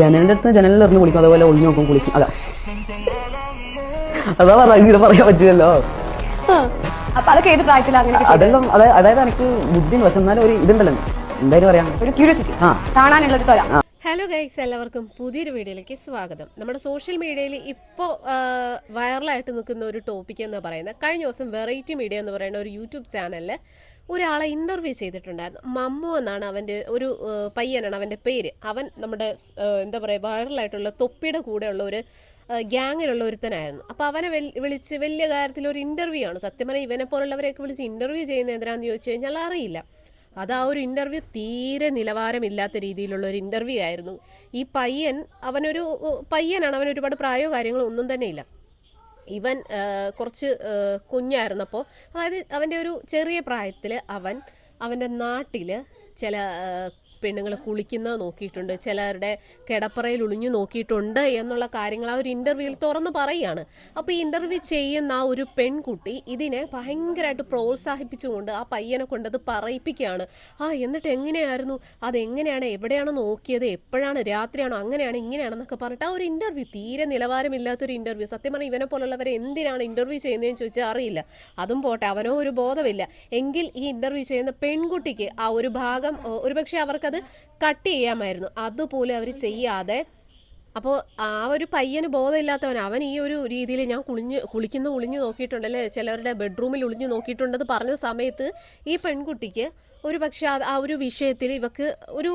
ജനലിന്റെ അടുത്ത് ജനലിൽ ഇറന്ന് കുളിക്കും. അതേപോലെ ഒളിഞ്ഞു നോക്കും കുളിക്കും അതാ. അതാ പറഞ്ഞ. പറയാൻ പറ്റില്ലല്ലോ. അപ്പൊ അതൊക്കെ ഏത് അങ്ങനെ അതെല്ലാം അതായത് എനിക്ക് ബുദ്ധി പക്ഷെ എന്നാലും ഒരു ഇതുണ്ടല്ലോ. എന്തായാലും പറയാം. ഒരു ക്യൂരിയോസിറ്റി കാണാനുള്ള ഒരു തൊല ഹലോ ഗൈസ് എല്ലാവർക്കും പുതിയൊരു വീഡിയോയിലേക്ക് സ്വാഗതം. നമ്മുടെ സോഷ്യൽ മീഡിയയിൽ ഇപ്പോൾ വൈറലായിട്ട് നിൽക്കുന്ന ഒരു ടോപ്പിക് എന്ന് പറയുന്നത് കഴിഞ്ഞ ദിവസം വെറൈറ്റി മീഡിയ എന്ന് പറയുന്ന ഒരു യൂട്യൂബ് ചാനലിൽ ഒരാളെ ഇന്റർവ്യൂ ചെയ്തിട്ടുണ്ടായിരുന്നു. മമ്മു എന്നാണ് അവന്റെ ഒരു പയ്യനാണ് അവന്റെ പേര്. അവൻ നമ്മുടെ എന്താ പറയുക വൈറലായിട്ടുള്ള തൊപ്പിയുടെ കൂടെയുള്ള ഒരു ഗ്യാങ്ങിലുള്ള ഒരുത്തനായിരുന്നു. അപ്പോൾ അവനെ വിളിച്ച് വലിയ കാര്യത്തിൽ ഒരു ഇന്റർവ്യൂ ആണ്. സത്യം പറഞ്ഞാൽ ഇവനെ പോലുള്ളവരെയൊക്കെ വിളിച്ച് ഇന്റർവ്യൂ ചെയ്യുന്ന എന്തിനാന്ന് ചോദിച്ചു കഴിഞ്ഞാൽ അറിയില്ല. അത് ആ ഒരു ഇന്റർവ്യൂ തീരെ നിലവാരമില്ലാത്ത രീതിയിലുള്ള ഒരു ഇന്റർവ്യൂ ആയിരുന്നു. ഈ പയ്യൻ അവനൊരു പയ്യനാണ്. അവൻ ഒരുപാട് പ്രായോ കാര്യങ്ങളോ ഒന്നും തന്നെ ഇല്ല. ഇവൻ കുറച്ച് കുഞ്ഞായിരുന്നപ്പോൾ അതായത് അവന്റെ ഒരു ചെറിയ പ്രായത്തിൽ അവൻ അവന്റെ നാട്ടിൽ ചില പെണ്ണുങ്ങൾ കുളിക്കുന്നത് നോക്കിയിട്ടുണ്ട് ചിലരുടെ കിടപ്പറയിൽ ഒളിഞ്ഞു നോക്കിയിട്ടുണ്ട് എന്നുള്ള കാര്യങ്ങൾ ആ ഒരു ഇന്റർവ്യൂവിൽ തുറന്ന് പറയുകയാണ്. അപ്പോൾ ഈ ഇന്റർവ്യൂ ചെയ്യുന്ന ആ ഒരു പെൺകുട്ടി ഇതിനെ ഭയങ്കരമായിട്ട് പ്രോത്സാഹിപ്പിച്ചുകൊണ്ട് ആ പയ്യനെ കൊണ്ടത് പറയിപ്പിക്കുകയാണ്. ആ എന്നിട്ട് എങ്ങനെയായിരുന്നു? അതെങ്ങനെയാണ്? എവിടെയാണ് നോക്കിയത്? എപ്പോഴാണ്? രാത്രിയാണോ? അങ്ങനെയാണ് ഇങ്ങനെയാണെന്നൊക്കെ പറഞ്ഞിട്ട് ആ ഒരു ഇന്റർവ്യൂ തീരെ നിലവാരമില്ലാത്തൊരു ഇന്റർവ്യൂ സത്യം പറഞ്ഞാൽ ഇവനെ പോലുള്ളവരെ എന്തിനാണ് ഇന്റർവ്യൂ ചെയ്യുന്നതെന്ന് ചോദിച്ചാൽ അറിയില്ല. അതും പോട്ടെ അവനോ ഒരു ബോധമില്ല. എങ്കിൽ ഈ ഇന്റർവ്യൂ ചെയ്യുന്ന പെൺകുട്ടിക്ക് ആ ഒരു ഭാഗം ഒരുപക്ഷെ ഒരുപക്ഷെ അവർക്കത് കട്ട് ചെയ്യാമായിരുന്നു. അതുപോലെ അവർ ചെയ്യാതെ. അപ്പോൾ ആ ഒരു പയ്യന് ബോധമില്ലാത്തവൻ അവൻ ഈ ഒരു രീതിയിൽ ഞാൻ കുളിഞ്ഞ് കുളിക്കുന്ന ഒളിഞ്ഞു നോക്കിയിട്ടുണ്ടല്ലേ ചിലവരുടെ ബെഡ്റൂമിൽ ഒളിഞ്ഞു നോക്കിയിട്ടുണ്ടെന്ന് പറഞ്ഞ സമയത്ത് ഈ പെൺകുട്ടിക്ക് ഒരു പക്ഷേ ആ ഒരു വിഷയത്തിൽ ഇവക്ക് ഒരു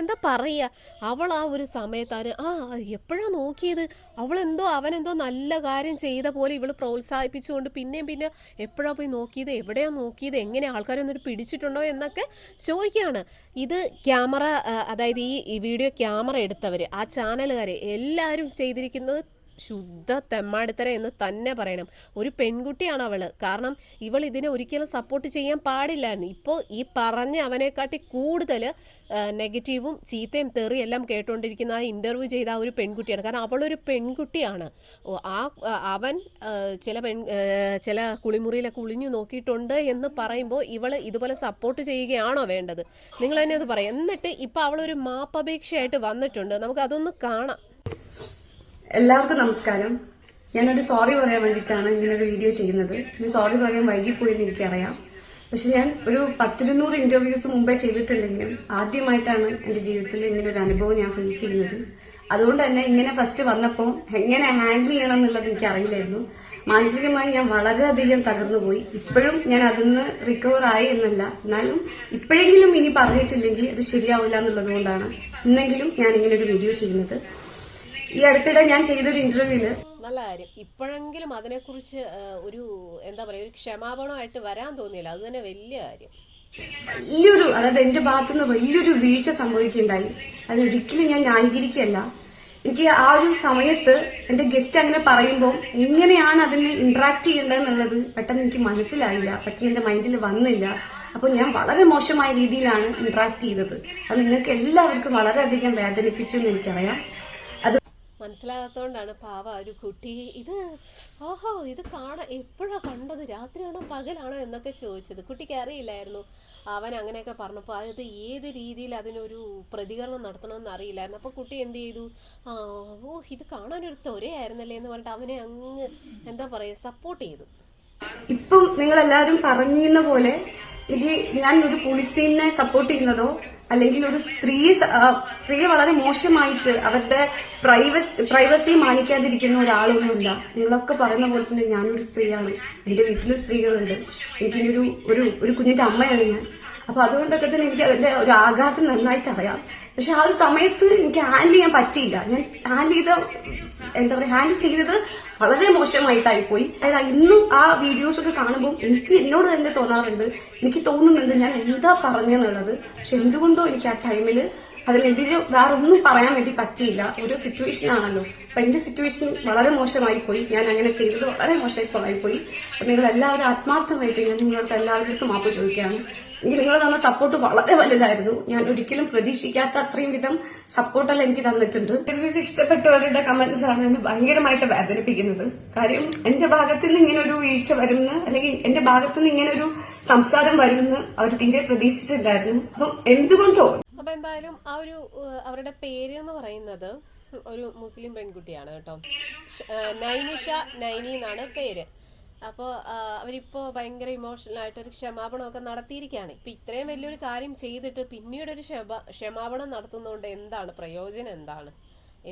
എന്താ പറയുക അവൾ ആ ഒരു സമയത്ത് ആര് ആ എപ്പോഴാണ് നോക്കിയത്? അവളെന്തോ അവനെന്തോ നല്ല കാര്യം ചെയ്ത പോലെ ഇവൾ പ്രോത്സാഹിപ്പിച്ചുകൊണ്ട് പിന്നെയും പിന്നെ എപ്പോഴാണ് പോയി നോക്കിയത്? എവിടെയാണ് നോക്കിയത്? എങ്ങനെ ആൾക്കാരൊന്നും പിടിച്ചിട്ടുണ്ടോ എന്നൊക്കെ ചോദിക്കുകയാണ്. ഇത് ക്യാമറ അതായത് ഈ വീഡിയോ ക്യാമറ എടുത്തവർ ആ ചാനലുകാർ എല്ലാവരും ചെയ്തിരിക്കുന്നത് ശുദ്ധ തെമ്മാടിത്തര എന്ന് തന്നെ പറയണം. ഒരു പെൺകുട്ടിയാണ് അവൾ കാരണം ഇവൾ ഇതിനെ ഒരിക്കലും സപ്പോർട്ട് ചെയ്യാൻ പാടില്ലായിരുന്നു ഇപ്പോൾ ഈ പറഞ്ഞ അവനെക്കാട്ടി കൂടുതൽ നെഗറ്റീവും ചീത്തയും തെറി എല്ലാം കേട്ടുകൊണ്ടിരിക്കുന്ന ആ ഇന്റർവ്യൂ ചെയ്ത ആ ഒരു പെൺകുട്ടിയാണ്. കാരണം അവളൊരു പെൺകുട്ടിയാണ്. ആ അവൻ ചില പെൺ ചില കുളിമുറിയിലൊക്കെ ഒളിഞ്ഞു നോക്കിയിട്ടുണ്ട് എന്ന് പറയുമ്പോൾ ഇവൾ ഇതുപോലെ സപ്പോർട്ട് ചെയ്യുകയാണോ വേണ്ടത്? നിങ്ങൾ തന്നെ അത് പറയും. എന്നിട്ട് ഇപ്പം അവളൊരു മാപ്പപേക്ഷയായിട്ട് വന്നിട്ടുണ്ട്. നമുക്ക് അതൊന്ന് കാണാം. എല്ലാവർക്കും നമസ്കാരം. ഞാനൊരു സോറി പറയാൻ വേണ്ടിയിട്ടാണ് ഒരു വീഡിയോ ചെയ്യുന്നത്. ഞാൻ സോറി പറയാൻ വൈകിപ്പോയെന്ന് എനിക്കറിയാം. പക്ഷെ ഞാൻ ഒരു പത്തിരുന്നൂറ് ഇന്റർവ്യൂസ് മുമ്പേ ചെയ്തിട്ടുണ്ടെങ്കിലും ആദ്യമായിട്ടാണ് എന്റെ ജീവിതത്തിൽ ഇങ്ങനെ ഒരു അനുഭവം ഞാൻ ഫേസ് ചെയ്യുന്നത്. അതുകൊണ്ട് തന്നെ ഇങ്ങനെ ഫസ്റ്റ് വന്നപ്പോൾ എങ്ങനെ ഹാൻഡിൽ ചെയ്യണം എന്നുള്ളത് എനിക്ക് അറിയില്ലായിരുന്നു മാനസികമായി ഞാൻ വളരെയധികം തകർന്നു പോയി ഇപ്പോഴും ഞാൻ അതിന്ന് റിക്കവർ ആയി എന്നല്ല. എന്നാലും ഇപ്പോഴെങ്കിലും ഇനി പറഞ്ഞിട്ടില്ലെങ്കിൽ അത് ശരിയാവില്ല എന്നുള്ളത് കൊണ്ടാണ് ഇന്നെങ്കിലും ഞാൻ ഇങ്ങനെ ഒരു വീഡിയോ ചെയ്യുന്നത്. ഈ അടുത്തിടെ ഞാൻ ചെയ്തൊരു ഇന്റർവ്യൂൽ നല്ല കാര്യം. ഇപ്പോഴെങ്കിലും അതിനെക്കുറിച്ച് ഒരു എന്താ പറയുക ഒരു ക്ഷമാപണമായിട്ട് വരാൻ തോന്നിയില്ല. അത് തന്നെ വലിയ കാര്യം. വലിയൊരു അതായത് എന്റെ ഭാഗത്തുനിന്ന് വലിയൊരു വീഴ്ച സംഭവിക്കുകയുണ്ടായി. അതിനൊരിക്കലും ഞാൻ ന്യായീകരിക്കുകയല്ല. എനിക്ക് ആ ഒരു സമയത്ത് എന്റെ ഗസ്റ്റ് അങ്ങനെ പറയുമ്പോൾ എങ്ങനെയാണ് അതിന് ഇന്ററാക്ട് ചെയ്യേണ്ടതെന്നുള്ളത് പെട്ടെന്ന് എനിക്ക് മനസ്സിലായില്ല. പെട്ടെന്ന് എന്റെ മൈൻഡിൽ വന്നില്ല. അപ്പോൾ ഞാൻ വളരെ മോശമായ രീതിയിലാണ് ഇന്ററാക്ട് ചെയ്തത്. അത് നിങ്ങൾക്ക് എല്ലാവർക്കും വളരെയധികം വേദനിപ്പിച്ചു എന്ന് എനിക്കറിയാം. മനസ്സിലാകാത്തോണ്ടാണ് പാവ ഒരു കുട്ടി ഇത് ഓഹോ ഇത് കാണാൻ എപ്പോഴാ കണ്ടത്? രാത്രിയാണോ പകലാണോ എന്നൊക്കെ ചോദിച്ചത്. കുട്ടിക്ക് അറിയില്ലായിരുന്നു. അവൻ അങ്ങനെയൊക്കെ പറഞ്ഞപ്പോൾ അത് ഏത് രീതിയിൽ അതിനൊരു പ്രതികരണം നടത്തണമെന്ന് അറിയില്ലായിരുന്നു. അപ്പോൾ കുട്ടി എന്ത് ചെയ്തു? ആ ഓ ഇത് കാണാനൊരു തൊരയായിരുന്നല്ലേ എന്ന് പറഞ്ഞിട്ട് അവനെ അങ്ങ് എന്താ പറയുക സപ്പോർട്ട് ചെയ്തു. ഇപ്പം നിങ്ങൾ എല്ലാവരും പറഞ്ഞിരുന്ന പോലെ എനിക്ക് ഞാൻ ഒരു പോലീസിനെ സപ്പോർട്ട് ചെയ്യുന്നതോ അല്ലെങ്കിൽ ഒരു സ്ത്രീ സ്ത്രീ വളരെ മോശമായിട്ട് അവരുടെ പ്രൈവസി പ്രൈവസി മാനിക്കാതിരിക്കുന്ന ഒരാളൊന്നുമില്ല. നിങ്ങളൊക്കെ പറയുന്ന പോലെ തന്നെ ഞാനൊരു സ്ത്രീയാണ്. എന്റെ വീട്ടിലും സ്ത്രീകളുണ്ട്. എനിക്കിനൊരു ഒരു ഒരു കുഞ്ഞിന്റെ അമ്മയാണ് ഞാൻ. അപ്പൊ അതുകൊണ്ടൊക്കെ തന്നെ എനിക്ക് അതിന്റെ ഒരു ആഘാതം നന്നായിട്ട് അറിയാം. പക്ഷെ ആ ഒരു സമയത്ത് എനിക്ക് ഹാൻഡിൽ ചെയ്യാൻ പറ്റിയില്ല. ഞാൻ ഹാൻഡിൽ ചെയ്ത എന്താ പറയുക ഹാൻഡിൽ ചെയ്തത് വളരെ മോശമായിട്ടായി പോയി അതായത് ഇന്നും ആ വീഡിയോസ് ഒക്കെ കാണുമ്പോൾ എനിക്ക് എന്നോട് തന്നെ തോന്നാറുണ്ട്. എനിക്ക് തോന്നുന്നുണ്ട് ഞാൻ എന്താ പറഞ്ഞെന്നുള്ളത്. പക്ഷെ എന്തുകൊണ്ടോ എനിക്ക് ആ ടൈമിൽ അതിനെതിരെ വേറെ ഒന്നും പറയാൻ വേണ്ടി പറ്റിയില്ല. ഒരു സിറ്റുവേഷൻ ആണല്ലോ. അപ്പൊ എന്റെ സിറ്റുവേഷൻ വളരെ മോശമായി പോയി ഞാൻ അങ്ങനെ ചെയ്തത് വളരെ മോശമായി പോയി നിങ്ങൾ എല്ലാവരും ആത്മാർത്ഥമായിട്ട് ഞാൻ നിങ്ങളുടെ എല്ലാവരുടെ അടുത്തും മാപ്പ് ചോദിക്കുകയാണ് എനിക്ക് നിങ്ങൾ തന്ന സപ്പോർട്ട് വളരെ വലുതായിരുന്നു. ഞാൻ ഒരിക്കലും പ്രതീക്ഷിക്കാത്ത അത്രയും വിധം സപ്പോർട്ടെല്ലാം എനിക്ക് തന്നിട്ടുണ്ട്. ഇന്റർവ്യൂസ് ഇഷ്ടപ്പെട്ടവരുടെ കമന്റ്സ് ആണ് എന്നെ ഭയങ്കരമായിട്ട് വേദനിപ്പിക്കുന്നത്. കാര്യം എന്റെ ഭാഗത്ത് നിന്ന് ഇങ്ങനെ ഒരു വീഴ്ച വരുമെന്ന് അല്ലെങ്കിൽ എന്റെ ഭാഗത്ത് നിന്ന് ഇങ്ങനെ ഒരു സംസാരം വരുമെന്ന് അവർ തീരെ പ്രതീക്ഷിച്ചിട്ടുണ്ടായിരുന്നു അപ്പം എന്തുകൊണ്ടോ? അപ്പൊ എന്തായാലും ആ ഒരു അവരുടെ പേര് എന്ന് പറയുന്നത് ഒരു മുസ്ലിം പെൺകുട്ടിയാണ് കേട്ടോ. നൈനിഷ നൈനി എന്നാണ് പേര്. അപ്പോൾ അവരിപ്പോൾ ഭയങ്കര ഇമോഷണൽ ആയിട്ട് ഒരു ക്ഷമാപണമൊക്കെ നടത്തിയിരിക്കുകയാണ്. ഇപ്പം ഇത്രയും വലിയൊരു കാര്യം ചെയ്തിട്ട് പിന്നീട് ഒരു ക്ഷമ ക്ഷമാപണം നടത്തുന്നതുകൊണ്ട് എന്താണ് പ്രയോജനം? എന്താണ്?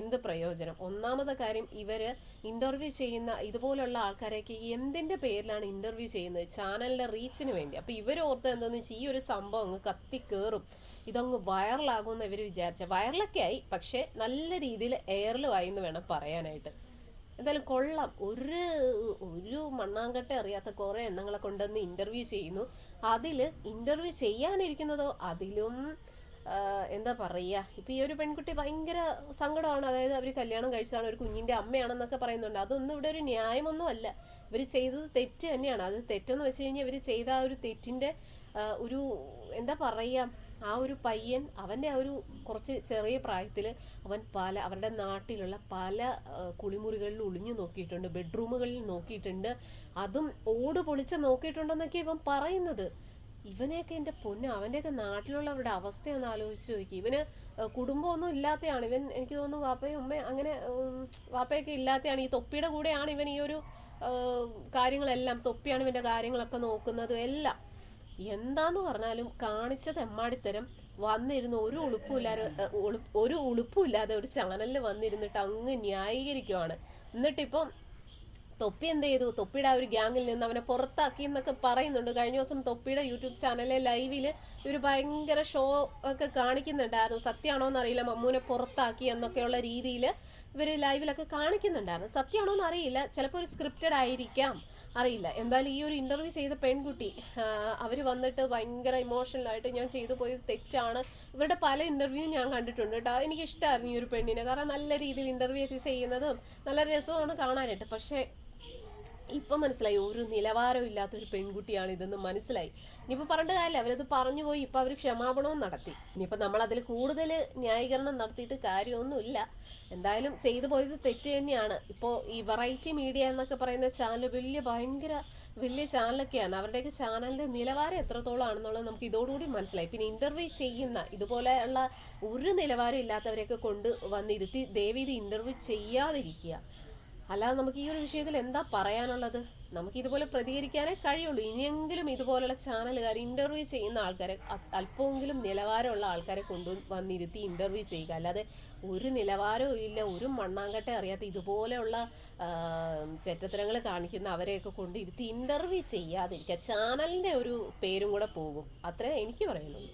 എന്ത് പ്രയോജനം? ഒന്നാമത്തെ കാര്യം ഇവർ ഇന്റർവ്യൂ ചെയ്യുന്ന ഇതുപോലുള്ള ആൾക്കാരെയൊക്കെ എന്തിന്റെ പേരിലാണ് ഇന്റർവ്യൂ ചെയ്യുന്നത്? ചാനലിന്റെ റീച്ചിന് വേണ്ടി. അപ്പോൾ ഇവർ ഓർത്ത് എന്താണെന്ന് വെച്ചാൽ ഈ ഒരു സംഭവം അങ്ങ് കത്തി ഇതങ്ങ് വൈറലാകുമെന്ന് ഇവർ വിചാരിച്ച. വൈറലൊക്കെ ആയി പക്ഷേ നല്ല രീതിയിൽ എയറിലും ആയി എന്ന് വേണം പറയാനായിട്ട്. എന്തായാലും കൊള്ളാം. ഒരു ഒരു മണ്ണാങ്കട്ട അറിയാത്ത കുറെ എണ്ണങ്ങളെ കൊണ്ടുവന്ന് ഇന്റർവ്യൂ ചെയ്യുന്നു. അതിൽ ഇന്റർവ്യൂ ചെയ്യാനിരിക്കുന്നതോ അതിലും എന്താ പറയുക ഇപ്പം ഈ ഒരു പെൺകുട്ടി ഭയങ്കര സങ്കടമാണ്. അതായത് അവർ കല്യാണം കഴിച്ചതാണ് ഒരു കുഞ്ഞിന്റെ അമ്മയാണെന്നൊക്കെ പറയുന്നുണ്ട്. അതൊന്നും ഇവിടെ ഒരു ന്യായമൊന്നും അല്ല. ഇവർ ചെയ്തത് തെറ്റ് തന്നെയാണ്. അത് തെറ്റെന്ന് വെച്ച് കഴിഞ്ഞാൽ ഇവർ ചെയ്ത ആ ഒരു തെറ്റിന്റെ ഒരു എന്താ പറയുക ആ ഒരു പയ്യൻ അവന്റെ ആ ഒരു കുറച്ച് ചെറിയ പ്രായത്തിൽ അവൻ പല അവരുടെ നാട്ടിലുള്ള പല കുളിമുറികളിൽ ഒളിഞ്ഞു നോക്കിയിട്ടുണ്ട് ബെഡ്റൂമുകളിൽ നോക്കിയിട്ടുണ്ട്. അതും ഓട് പൊളിച്ച് നോക്കിയിട്ടുണ്ടെന്നൊക്കെ ഇവൻ പറയുന്നത്. ഇവനെയൊക്കെ എന്റെ പൊന്ന് അവന്റെയൊക്കെ നാട്ടിലുള്ളവരുടെ അവസ്ഥയൊന്ന് ആലോചിച്ച് നോക്കി. ഇവന് കുടുംബമൊന്നും ഇല്ലാത്തയാണ്. ഇവൻ എനിക്ക് തോന്നുന്നു വാപ്പയും ഉമ്മയും അങ്ങനെ വാപ്പയൊക്കെ ഇല്ലാത്തയാണ്. ഈ തൊപ്പിയുടെ കൂടെയാണ് ഇവൻ ഈ ഒരു കാര്യങ്ങളെല്ലാം തൊപ്പിയാണ് ഇവന്റെ കാര്യങ്ങളൊക്കെ നോക്കുന്നതും എല്ലാം. എന്താന്ന് പറഞ്ഞാലും കാണിച്ച തെമ്മാടിത്തരം വന്നിരുന്ന് ഒരു ഉളുപ്പുമില്ലാതെ ഒരു ഉളുപ്പുമില്ലാതെ ഒരു ചാനലിൽ വന്നിരുന്നിട്ട് അങ്ങ് ന്യായീകരിക്കുവാണ്. എന്നിട്ടിപ്പം തൊപ്പി എന്ത് ചെയ്തു? തൊപ്പിയുടെ ആ ഒരു ഗ്യാങ്ങിൽ നിന്ന് അവനെ പുറത്താക്കി എന്നൊക്കെ പറയുന്നുണ്ട്. കഴിഞ്ഞ ദിവസം തൊപ്പിയുടെ യൂട്യൂബ് ചാനലിലെ ലൈവിൽ ഇവർ ഭയങ്കര ഷോ ഒക്കെ കാണിക്കുന്നുണ്ടായിരുന്നു. സത്യമാണോ എന്നറിയില്ല. മമ്മൂനെ പുറത്താക്കി എന്നൊക്കെയുള്ള രീതിയിൽ ഇവർ ലൈവിലൊക്കെ കാണിക്കുന്നുണ്ടായിരുന്നു. സത്യമാണോ എന്നറിയില്ല. ചിലപ്പോൾ ഒരു സ്ക്രിപ്റ്റഡ് ആയിരിക്കാം. അറിയില്ല. എന്തായാലും ഈ ഒരു ഇന്റർവ്യൂ ചെയ്ത പെൺകുട്ടി അവർ വന്നിട്ട് ഭയങ്കര ഇമോഷണൽ ആയിട്ട് ഞാൻ ചെയ്തു പോയത് തെറ്റാണ്. ഇവരുടെ പല ഇന്റർവ്യൂ ഞാൻ കണ്ടിട്ടുണ്ട് കേട്ടോ എനിക്ക് ഇഷ്ടമായിരുന്നു ഈ ഒരു പെണ്ണിനെ. കാരണം നല്ല രീതിയിൽ ഇന്റർവ്യൂ ഒക്കെ ചെയ്യുന്നതും നല്ല രസമാണ് കാണാനായിട്ട്. പക്ഷേ ഇപ്പം മനസ്സിലായി ഒരു നിലവാരം ഇല്ലാത്ത ഒരു പെൺകുട്ടിയാണ് ഇതെന്ന് മനസ്സിലായി. ഇനിയിപ്പോൾ പറഞ്ഞിട്ട് കാര്യമില്ല അവരത് പറഞ്ഞു പോയി ഇപ്പം അവർ ക്ഷമാപണവും നടത്തി. ഇനിയിപ്പോൾ നമ്മൾ അതിൽ കൂടുതൽ ന്യായീകരണം നടത്തിയിട്ട് കാര്യമൊന്നുമില്ല. എന്തായാലും ചെയ്തു പോയത് തെറ്റ് തന്നെയാണ്. ഇപ്പോൾ ഈ വെറൈറ്റി മീഡിയ എന്നൊക്കെ പറയുന്ന ചാനൽ വലിയ ഭയങ്കര വലിയ ചാനലൊക്കെയാണ്. അവരുടെയൊക്കെ ചാനലിന്റെ നിലവാരം എത്രത്തോളം ആണെന്നുള്ളത് നമുക്ക് ഇതോടുകൂടി മനസ്സിലായി. പിന്നെ ഇന്റർവ്യൂ ചെയ്യുന്ന ഇതുപോലെയുള്ള ഒരു നിലവാരം ഇല്ലാത്തവരെയൊക്കെ കൊണ്ട് വന്നിരുത്തി ദയവ് ഇത് ഇന്റർവ്യൂ ചെയ്യാതിരിക്കുക. അല്ലാതെ നമുക്ക് ഈ ഒരു വിഷയത്തിൽ എന്താ പറയാനുള്ളത്? നമുക്ക് ഇതുപോലെ പ്രതികരിക്കാനേ കഴിയുള്ളൂ. ഇനിയെങ്കിലും ഇതുപോലുള്ള ചാനലുകാർ ഇന്റർവ്യൂ ചെയ്യുന്ന ആൾക്കാരെ അല്പമെങ്കിലും നിലവാരമുള്ള ആൾക്കാരെ കൊണ്ടു വന്നിരുത്തി ഇന്റർവ്യൂ ചെയ്യുക. അല്ലാതെ ഒരു നിലവാരവും ഇല്ല ഒരു മണ്ണാങ്കട്ട അറിയാത്ത ഇതുപോലെയുള്ള ചെറ്റത്തരങ്ങൾ കാണിക്കുന്ന അവരെയൊക്കെ കൊണ്ടിരുത്തി ഇന്റർവ്യൂ ചെയ്യാതിരിക്കുക. ചാനലിന്റെ ഒരു പേരും കൂടെ പോകും. അത്രേ എനിക്ക് പറയുന്നുള്ളൂ